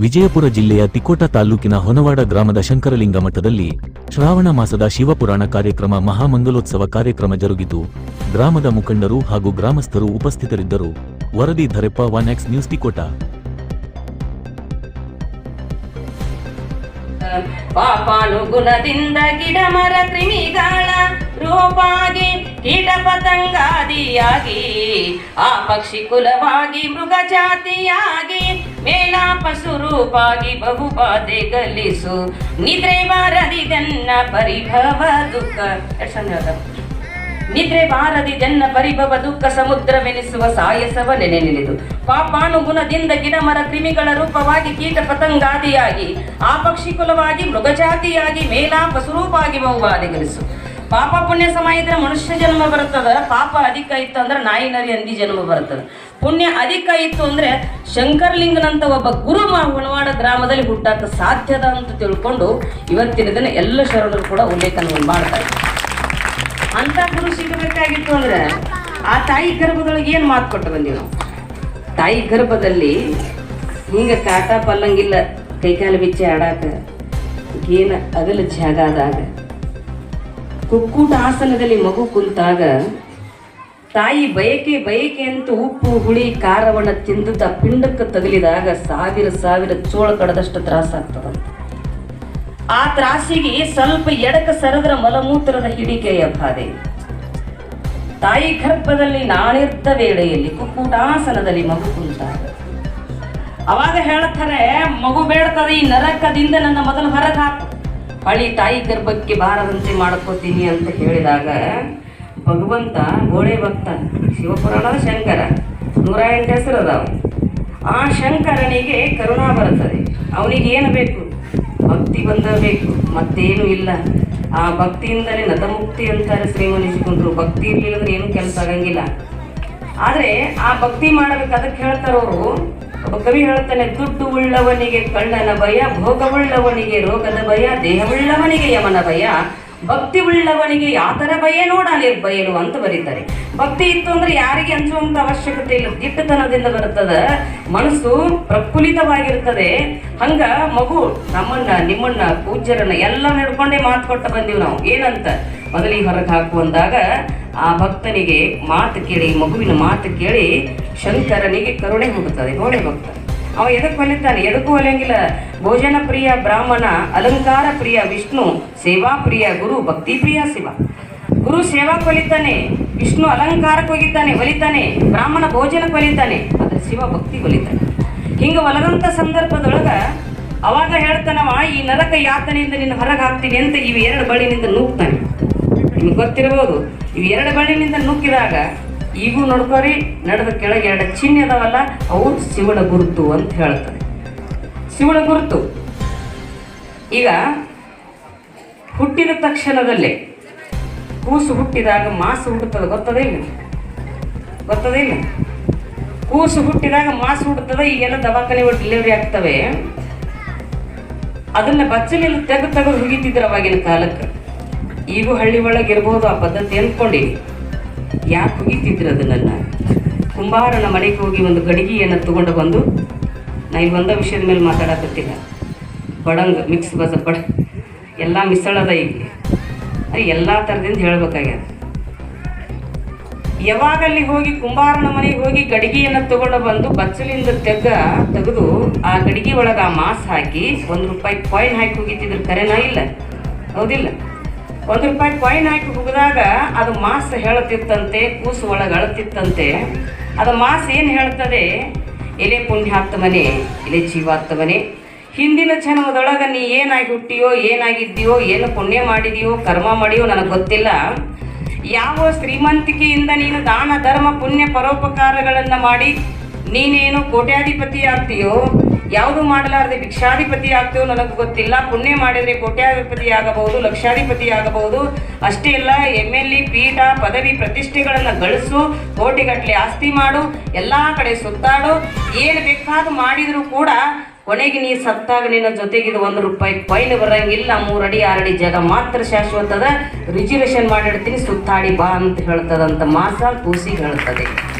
ವಿಜಯಪುರ ಜಿಲ್ಲೆಯ ತಿಕೋಟ ತಾಲೂಕಿನ ಹೊನವಾಡ ಗ್ರಾಮದ ಶಂಕರಲಿಂಗ ಮಠದಲ್ಲಿ ಶ್ರಾವಣ ಮಾಸದ ಶಿವಪುರಾಣ ಕಾರ್ಯಕ್ರಮ ಮಹಾಮಂಗಲೋತ್ಸವ ಕಾರ್ಯಕ್ರಮ ಜರುಗಿತು. ಗ್ರಾಮದ ಮುಖಂಡರು ಹಾಗೂ ಗ್ರಾಮಸ್ಥರು ಉಪಸ್ಥಿತರಿದ್ದರು. ವರದಿ Dharappa, one X news Tikota. ರೂಪಾಗಿ ಕೀಟ ಪತಂಗಾದಿಯಾಗಿ ಆ ಪಕ್ಷಿ ಕುಲವಾಗಿ ಮೃಗ ಜಾತಿಯಾಗಿ ಮೇಲಾ ಪಶು ರೂಪಾಗಿ ಬಹುಬಾಧೆ ಗಲಿಸು ನಿದ್ರೆ ಬಾರದಿದನ್ನ ಪರಿಭವ ದುಃಖ. ನಿದ್ರೆ ಬಾರದಿ ಜನ್ನ ಪರಿಭವ ದುಃಖ ಸಮುದ್ರವೆನಿಸುವ ಸಾಯಸವ ನೆನೆ ನೆನೆದು. ಪಾಪಾನುಗುಣದಿಂದ ಗಿಡ ಮರ ಕ್ರಿಮಿಗಳ ರೂಪವಾಗಿ ಕೀಟ ಪತಂಗಾದಿಯಾಗಿ ಆ ಪಕ್ಷಿ ಕುಲವಾಗಿ, ಮೃಗಜಾತಿಯಾಗಿ ಮೇಲಾ ಪಶುರೂಪಾಗಿ ಬಹುವಾದಿಗಳಿಸು ಪಾಪ ಪುಣ್ಯ ಸಮ ಇದ್ರೆ ಮನುಷ್ಯ ಜನ್ಮ ಬರ್ತದ, ಪಾಪ ಅಧಿಕ ಇತ್ತು ಅಂದ್ರೆ ನಾಯಿ ನರಿ ಅಂದಿ ಜನ್ಮ ಬರ್ತದ. ಪುಣ್ಯ ಅಧಿಕ ಇತ್ತು ಅಂದ್ರೆ ಶಂಕರಲಿಂಗನಂತ ಒಬ್ಬ ಗುರು ಹುಣವಾಡ ಗ್ರಾಮದಲ್ಲಿ ಹುಟ್ಟಾಕ ಸಾಧ್ಯದ ಅಂತ ತಿಳ್ಕೊಂಡು ಇವತ್ತಿನ ದಿನ ಎಲ್ಲ ಶರಣರು ಕೂಡ ಉಲ್ಲೇಖನವನ್ನು ಮಾಡ್ತಾರೆ ಅಂತ ಗುರು ಸಿಗಬೇಕಾಗಿತ್ತು ಅಂದ್ರೆ ಆ ತಾಯಿ ಗರ್ಭದೊಳಗೆ ಏನು ಮಾತು ಕೊಟ್ಟು ಬಂದೀವಿ ನಾವು? ತಾಯಿ ಗರ್ಭದಲ್ಲಿ ಹಿಂಗ ಕಾಟ ಪಲ್ಲಂಗಿಲ್ಲ, ಕೈಕಾಲು ಬಿಚ್ಚಿ ಆಡಾಕ ಏನು ಅಗಲ ಜಾಗ ಆದಾಗ ಕುಕ್ಕೂಟ ಆಸನದಲ್ಲಿ ಮಗು ಕುಂತಾಗ, ತಾಯಿ ಬಯಕೆ ಬಯಕೆ ಅಂತ ಉಪ್ಪು, ಹುಳಿ, ಖಾರವನ್ನು ತಿಂದುತ್ತ ಪಿಂಡಕ್ಕೆ ತಗಲಿದಾಗ ಸಾವಿರ ಸಾವಿರ ಚೋಳ ಕಡದಷ್ಟು ತ್ರಾಸ ಆಗ್ತದಂತ ಆ ತ್ರಾಸಿಗೆ ಸ್ವಲ್ಪ ಎಡಕ ಸರದ್ರ ಮಲಮೂತ್ರದ ಹಿಡಿಕೆಯ ಬಾಧೆ. ತಾಯಿ ಗರ್ಭದಲ್ಲಿ ನಾಣಿರ್ದ ವೇಳೆಯಲ್ಲಿ ಕುಕ್ಕೂಟಾಸನದಲ್ಲಿ ಮಗು ಕುಂತಾಗ. ಅವಾಗ ಹೇಳ್ತಾರೆ, ಮಗು ಬೇಡ್ತದೆ, ಈ ನರಕದಿಂದ ನನ್ನ ಮೊದಲು ಹೊರಗೆ ಹಾಕು. ಹಳಿ ತಾಯಿ ಗರ್ಭಕ್ಕೆ ಬಾರದಂತೆ ಮಾಡ್ಕೋತೀನಿ ಅಂತ ಹೇಳಿದಾಗ ಭಗವಂತ ಗೋಳೆ ಭಕ್ತ ಶಿವಪುರಾಣದ ಶಂಕರ, ನೂರ ಎಂಟು ಹೆಸರು ಅದಾವ. ಆ ಶಂಕರನಿಗೆ ಕರುಣಾ ಬರುತ್ತದೆ. ಅವನಿಗೆ ಏನು ಬೇಕು? ಭಕ್ತಿ ಬಂದಬೇಕು ಮತ್ತೇನು ಇಲ್ಲ. ಆ ಭಕ್ತಿಯಿಂದಲೇ ನತಮುಕ್ತಿ ಅಂತಾರೆ ಶ್ರೀಮನಿಸಿಕೊಂಡ್ರು ಭಕ್ತಿ ಇರಲಿಲ್ಲ ಅಂದ್ರೆ ಏನು ಕೆಲಸ ಆಗಂಗಿಲ್ಲ. ಆದರೆ ಆ ಭಕ್ತಿ ಮಾಡಬೇಕು, ಅದಕ್ಕೆ ಹೇಳ್ತಾರವರು ಕವಿ ಹೇಳ್ತಾನೆ, ದುಡ್ಡು ಉಳ್ಳವನಿಗೆ ಕಳ್ಳನ ಭಯ ಭೋಗವುಳ್ಳವನಿಗೆ ರೋಗದ ಭಯ ದೇಹವುಳ್ಳವನಿಗೆ ಯಮನ ಭಯ, ಭಕ್ತಿ ಉಳ್ಳವನಿಗೆ ಯಾತರ ಭಯ ನೋಡ ನಿರ್ಭಯರು ಅಂತ ಬರೀತಾರೆ ಭಕ್ತಿ ಇತ್ತು ಅಂದ್ರೆ ಯಾರಿಗೆ ಅಂಜುವಂತ ಅವಶ್ಯಕತೆ ಇಲ್ಲ. ದಿಟ್ಟತನದಿಂದ ಬರುತ್ತದ, ಮನಸ್ಸು ಪ್ರಫುಲ್ಲಿತವಾಗಿರ್ತದೆ ಹಂಗ ಮಗು ನಮ್ಮನ್ನ, ನಿಮ್ಮನ್ನ ಪೂಜ್ಯರನ್ನ ಎಲ್ಲ ನಡ್ಕೊಂಡೇ ಮಾತು ಕೊಟ್ಟ ಬಂದೀವಿ ನಾವು. ಏನಂತ? ಮೊದಲಿಗೆ ಹೊರಗೆ ಹಾಕು ಅಂದಾಗ ಆ ಭಕ್ತನಿಗೆ ಮಾತು ಕೇಳಿ, ಮಗುವಿನ ಮಾತು ಕೇಳಿ ಶಂಕರನಿಗೆ ಕರುಣೆ ಹುಡುತ್ತದೆ ಗೋಡೆ ಭಕ್ತ ಅವ ಎದಕ್ಕೆ ಹೊಲಿತಾನೆ? ಎದಕ್ಕೂ ಹೊಲಿಯಂಗಿಲ್ಲ. ಭೋಜನ ಪ್ರಿಯ ಬ್ರಾಹ್ಮಣ, ಅಲಂಕಾರ ಪ್ರಿಯ ವಿಷ್ಣು, ಸೇವಾ ಪ್ರಿಯ ಗುರು, ಭಕ್ತಿ ಪ್ರಿಯ ಶಿವ. ಗುರು ಸೇವಾಕ್ ಹೊಲಿತಾನೆ, ವಿಷ್ಣು ಅಲಂಕಾರಕ್ಕೆ ಹೋಗಿದ್ದಾನೆ, ಹೊಲಿತಾನೆ, ಬ್ರಾಹ್ಮಣ ಭೋಜನಕ್ಕೆ ಒಲಿತಾನೆ ಆದ್ರೆ ಶಿವ ಭಕ್ತಿ ಒಲಿತಾನೆ ಹಿಂಗ ಹೊಲದಂಥ ಸಂದರ್ಭದೊಳಗ ಅವಾಗ ಹೇಳ್ತಾನವ, ಈ ನರಕ ಯಾತನೆಯಿಂದ ನಿನ್ನ ಹೊರಗೆ ಹಾಕ್ತೀನಿ ಅಂತ ಇವು ಎರಡು ಬಳಿನಿಂದ ನೂಕ್ತಾನೆ. ನಿಮ್ಗೆ ಗೊತ್ತಿರಬಹುದು, ಇವು ಎರಡು ಬಳಿನಿಂದ ನುಗ್ಗಿದಾಗ ಈಗೂ ನೋಡ್ಕೋರಿ ನಡೆದ ಕೆಳಗೆ ಎರಡು ಚಿಹ್ನೆ ಅದಾವಲ್ಲ, ಅವು ಶಿವಳ ಗುರುತು ಅಂತ ಹೇಳ್ತಾರೆ ಶಿವಳ ಗುರುತು. ಈಗ ಹುಟ್ಟಿದ ತಕ್ಷಣದಲ್ಲೇ ಕೂಸು ಹುಟ್ಟಿದಾಗ ಮಾಸು ಹುಟ್ಟುತ್ತದೆ, ಗೊತ್ತದೇ ಇಲ್ಲ? ಗೊತ್ತದೇ ಇಲ್ಲ? ಕೂಸು ಹುಟ್ಟಿದಾಗ ಮಾಸು ಹುಟ್ಟುತ್ತದೆ, ಈಗೆಲ್ಲ ದವಾಖಾನೆಗಳು ಡೆಲಿವರಿ ಆಗ್ತವೆ. ಅದನ್ನ ಬಚ್ಚಲಿಲ್ಲ ತೆಗೆದು ತೆಗೆದು ಹುಗಿತಿದ್ರು ಅವಾಗಿನ ಕಾಲಕ್ಕೆ. ಈಗೂ ಹಳ್ಳಿ ಒಳಗೆ ಇರ್ಬೋದು ಆ ಪದ್ಧತಿ ಅಂದ್ಕೊಂಡಿನಿ ಯಾಕೆ ಹುಗಿತಿದ್ರು ಅದನ್ನೆಲ್ಲ? ಕುಂಬಾರನ ಮನೆಗೆ ಹೋಗಿ ಒಂದು ಗಡಿಗೆಯನ್ನು ತಗೊಂಡು ಬಂದು, ನಾ ಇಲ್ಲಿ ಒಂದ ವಿಷಯದ ಮೇಲೆ ಮಾತಾಡಕತ್ತಿಲ್ಲ. ಬಡಂಗ್ ಮಿಕ್ಸ್ ಬಸ ಬಡ, ಎಲ್ಲ ಮಿಸಳದ ಈಗ ಎಲ್ಲ ಥರದಿಂದ ಹೇಳ್ಬೇಕಾಗ್ಯದ. ಯಾವಾಗ ಅಲ್ಲಿ ಹೋಗಿ ಕುಂಬಾರನ ಮನೆಗೆ ಹೋಗಿ ಗಡಿಗೆಯನ್ನು ತಗೊಂಡು ಬಂದು ಬಚ್ಚಲಿಂದ ತೆಗ್ಗ ತೆಗೆದು ಆ ಗಡಿಗೆ ಒಳಗೆ ಆ ಮಾಸ್ ಹಾಕಿ ಒಂದು ರೂಪಾಯಿ ಕಾಯಿನ್ ಹಾಕಿ ಹೋಗಿತ್ತಿದ್ರು ಕರೆನಾ ಇಲ್ಲ? ಹೌದಿಲ್ಲ. ಒಂದು ರೂಪಾಯಿ ಕಾಯಿನ್ ಹಾಕಿ ಹುಗಿದಾಗ ಅದು ಮಾಸ್ ಹೇಳುತ್ತಿತ್ತಂತೆ, ಕೂಸು ಒಳಗೆ ಅಳುತ್ತಿತ್ತಂತೆ ಅದು ಮಾಸ್ ಏನು ಹೇಳ್ತದೆ? ಎಲೆ ಪುಣ್ಯಾತ್ಮನೆ ಎಲೆ ಜೀವಾತ್ಮನೆ ಹಿಂದಿನ ಜನ್ಮದೊಳಗೆ ನೀ ಏನಾಗಿ ಹುಟ್ಟಿಯೋ, ಏನಾಗಿದ್ದೀಯೋ, ಏನು ಪುಣ್ಯ ಮಾಡಿದೆಯೋ, ಕರ್ಮ ಮಾಡಿಯೋ ನನಗೆ ಗೊತ್ತಿಲ್ಲ. ಯಾವ ಶ್ರೀಮಂತಿಕೆಯಿಂದ ನೀನು ದಾನ, ಧರ್ಮ, ಪುಣ್ಯ ಪರೋಪಕಾರಗಳನ್ನು ಮಾಡಿ ನೀನೇನು ಕೋಟ್ಯಾಧಿಪತಿ ಆಗ್ತೀಯೋ ಯಾವುದು ಮಾಡಲಾರದೆ ಭಿಕ್ಷಾಧಿಪತಿ ಆಗ್ತೇವೆ ನನಗೆ ಗೊತ್ತಿಲ್ಲ. ಪುಣ್ಯ ಮಾಡಿದರೆ ಕೋಟ್ಯಾಧಿಪತಿ ಆಗಬಹುದು, ಲಕ್ಷಾಧಿಪತಿ ಆಗಬಹುದು. ಅಷ್ಟೇ ಅಲ್ಲ ಎಂ ಎಲ್ ಇ ಪೀಠ, ಪದವಿ ಪ್ರತಿಷ್ಠೆಗಳನ್ನು ಗಳಿಸು ಕೋಟಿಗಟ್ಟಲೆ ಆಸ್ತಿ ಮಾಡು, ಎಲ್ಲ ಕಡೆ ಸುತ್ತಾಡು. ಏನು ಬೇಕಾದ ಮಾಡಿದರೂ ಕೂಡ ಕೊನೆಗೆ ನೀ ಸತ್ತಾಗ ನಿನ್ನ ಜೊತೆಗಿದು ಒಂದು ರೂಪಾಯಿ ಫೈನ್ ಬರಂಗಿಲ್ಲ. ಮೂರಡಿ, ಆರಡಿ ಜಾಗ ಮಾತ್ರ ಶಾಶ್ವತದ. ರಿಸರ್ವೇಷನ್ ಮಾಡಿಡ್ತೀನಿ, ಸುತ್ತಾಡಿ ಬಾ ಅಂತ ಹೇಳ್ತದಂತ ಮಾಸ ತೂಸಿ ಹೇಳ್ತದೆ.